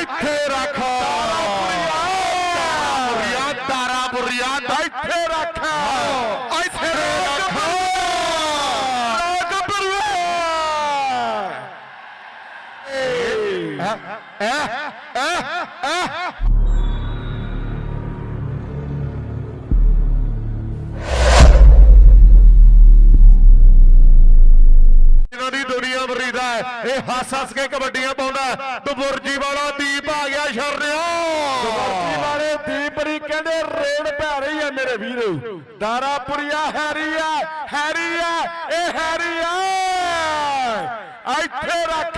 ਇੱਥੇ ਰੱਖ। ਬੁਰੀਆ ਤਾਰਾ ਬੁਰੀਆ ਇੱਥੇ ਰੱਖ। ਇੱਥੇ ਰੱਖ। ਲੋਕ ਬੁਰੀਆ ਐ ਐ ਐ ਇਹ ਹੱਸ ਹੱਸ ਕੇ ਕਬੱਡੀਆਂ ਪਾਉਂਦਾ ਬੁਰਜੀ ਵਾਲਾ ਦੀਪ ਆ ਗਿਆ ਸ਼ਰਨਿਆ। ਵਰਤੀ ਵਾਲੇ ਦੀਪਰੀ ਕਹਿੰਦੇ ਰੇਡ ਪੈ ਰਹੀ ਹੈ ਮੇਰੇ ਵੀਰੋ। ਦਾਰਾਪੁਰੀਆ ਹੈਰੀ ਆ ਹੈਰੀ ਆ ਇਹ ਹੈਰੀ ਆ। ਇੱਥੇ ਰੱਖ।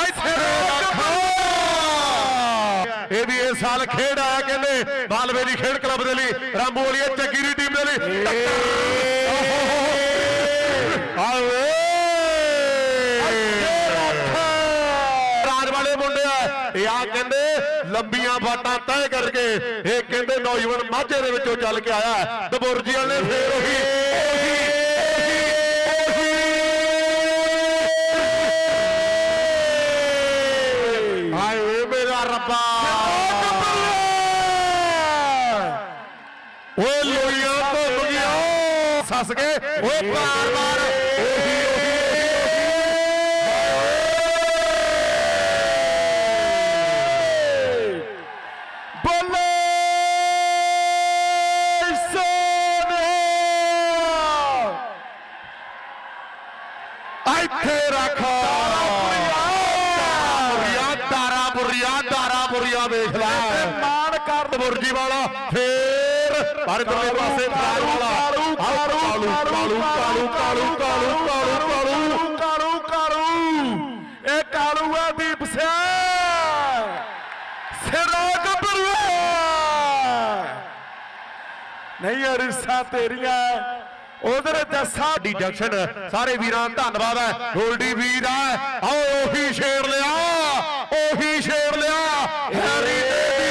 ਇੱਥੇ ਰੱਖ। ਇਹ ਵੀ ਇਸ ਸਾਲ ਖੇਡ ਆਇਆ ਕਹਿੰਦੇ ਮਾਲਵੇ ਦੀ ਖੇਡ ਕਲੱਬ ਦੇ ਲਈ। ਰਾਮੂ ਵਾਲੀ ਚੱਕੀ ਦੀ ਟੀਮ ਦੇ ਲਈ। ਇਹ ਆ ਕਹਿੰਦੇ ਲੰਬੀਆਂ ਬਾਟਾਂ ਤੈਅ ਕਰਕੇ ਇਹ ਕਹਿੰਦੇ ਨੌਜਵਾਨ ਮਾਝੇ ਦੇ ਵਿੱਚੋਂ ਚੱਲ ਕੇ ਆਇਆ ਦਬੁਰਜੀ ਵਾਲੇ ਫੇਰ ਉਹੀ ਹਾਏ ਮੇਰਾ ਰੱਬਾ। ਓਏ ਲੋਈਆਂ ਧੁੱਪ ਗਿਆ ਸੱਸ ਕੇ, ਓਏ ਬਾਰ ਬਾਰ ਉਹੀ ਇੱਥੇ ਰੱਖ। ਬੁਰੀਆ ਦਾਰਾ ਬੁਰੀਆ ਦਾਰਾ ਬੁਰੀਆ ਵੇਖ ਲੈ। ਮਾਨ ਕਰ ਬੁਰਜੀ ਵਾਲਾ ਫੇਰ ਪਰ ਦੂਜੇ ਪਾਸੇ ਫਰਾਜ ਵਾਲਾ। ਕਾਲੂ ਕਾਲੂ ਕਾਲੂ ਕਾਲੂ ਕਾਲੂ ਕਾਲੂ ਕਾਲੂ ਕਾਲੂ ਕਾਲੂ ਕਾਲੂ। ਕਾਲੂ ਇਹ ਕਾਲੂ ਆ ਦੀਪ ਸਿਆ। ਸਿਰਾ ਗੱਭਰੂਆ ਨਹੀਂ ਅਰਿਸਾ ਤੇਰੀਆਂ। ਉਧਰ ਜੱਸਾ ਸਾਡੀ ਜੰਕਸ਼ਨ, ਸਾਰੇ ਵੀਰਾਂ ਦਾ ਧੰਨਵਾਦ ਹੈ। ਗੋਲਡੀ ਵੀਰ ਆ ਆਓ, ਉਹੀ ਸ਼ੇਰ ਲਿਆ, ਉਹੀ ਸ਼ੇਰ ਲਿਆ। ਹੈਰੀ ਦੇਵੀ।